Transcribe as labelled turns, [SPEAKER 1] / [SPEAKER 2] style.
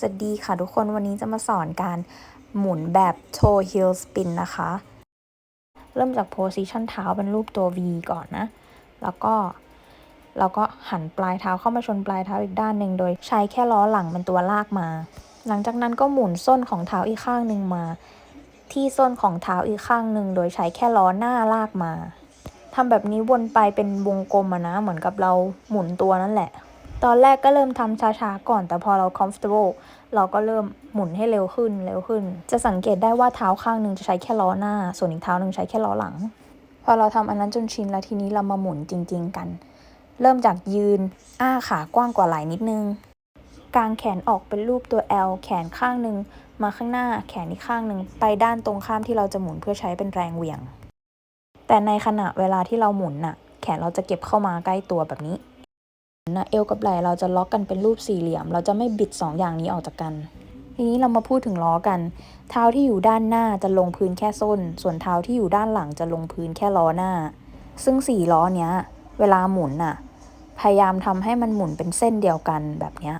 [SPEAKER 1] สวัสดีค่ะทุกคนวันนี้จะมาสอนการหมุนแบบ toe heel spin นะคะ เริ่มจาก position เท้าเป็นรูปตัว V ก่อนนะ แล้วก็เราก็หันปลายเท้าเข้ามาชนปลายเท้าอีกด้านหนึ่งโดยใช้แค่ล้อหลังเป็นตัวลากมา หลังจากนั้นก็หมุนส้นของเท้าอีกข้างหนึ่งมา ที่ส้นของเท้าอีกข้างหนึ่งโดยใช้แค่ล้อหน้าลากมาทำแบบนี้วนไปเป็นวงกลมอะนะ เหมือนกับเราหมุนตัวนั่นแหละ ตอนแรกก็เริ่มทำช้าๆก่อน แต่พอเรา comfortable เราก็เริ่มหมุนให้เร็วขึ้นเร็วขึ้น จะสังเกตได้ว่าเท้าข้างหนึ่งจะใช้แค่ล้อหน้า ส่วนอีกเท้าหนึ่งใช้แค่ล้อหลัง พอเราทำอันนั้นจนชินแล้วทีนี้เรามาหมุนจริง ๆ กัน เริ่มจากยืน อ้าขากว้างกว่าไหล่นิดนึง กางแขนออกเป็นรูปตัว L แขนข้างหนึ่งมาข้างหน้า แขนอีกข้างหนึ่งไปด้านตรงข้ามที่เราจะหมุนเพื่อใช้เป็นแรงเหวี่ยง แต่ในขณะเวลาที่เราหมุนน่ะ แขนเราจะเก็บเข้ามาใกล้ตัวแบบนี้ นะเอวกับไหล่เราจะล็อกกันเป็นรูปสี่เหลี่ยม เราจะไม่บิด 2 อย่างนี้ออกจากกัน ทีนี้เรามาพูดถึงล้อกัน เท้าที่อยู่ด้านหน้าจะลงพื้นแค่ส้น ส่วนเท้าที่อยู่ด้านหลังจะลงพื้นแค่ล้อหน้า ซึ่งสี่ล้อเนี้ย เวลาหมุนน่ะ พยายามทำให้มันหมุนเป็นเส้นเดียวกันแบบเนี้ย